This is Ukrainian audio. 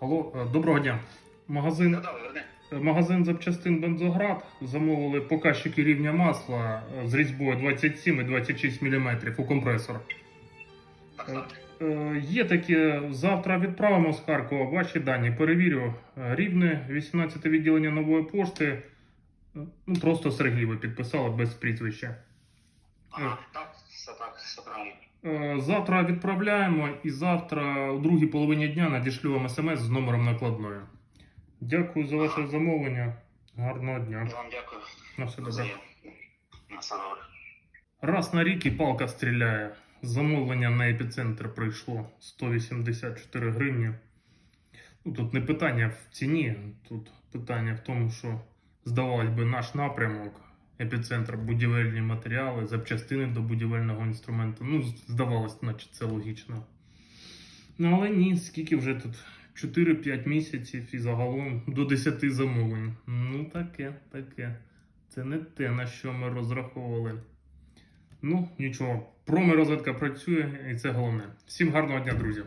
Алло, е, доброго дня. Магазин, е, магазин запчастин Бензоград замовили показчики рівня масла е, з різьбою 27 і 26 мм у компресор. Так, так. Є таке, завтра відправимо з Харкова ваші дані, перевірю. Рівне, 18 відділення нової пошти. Ну, просто Сергій ви підписали без прізвища. Ага, так, все так, все правильно. Е, Завтра відправляємо і завтра у другій половині дня надішлю вам смс з номером накладної. Дякую за ваше замовлення. Гарного дня. Я вам дякую. На все добре. На все добре. Раз на рік і палка стріляє. Замовлення на епіцентр прийшло 184 гривні. Ну, тут не питання в ціні, тут питання в тому, що здавалось би наш напрямок, епіцентр, будівельні матеріали, запчастини до будівельного інструменту. Ну, здавалось, наче це логічно. Ну, але ні, скільки вже тут 4-5 місяців і загалом до 10 замовлень. Ну, таке, таке. Це не те, на що ми розраховували. Ну, нічого, промирозвитка працює, і це головне. Всім гарного дня, друзі!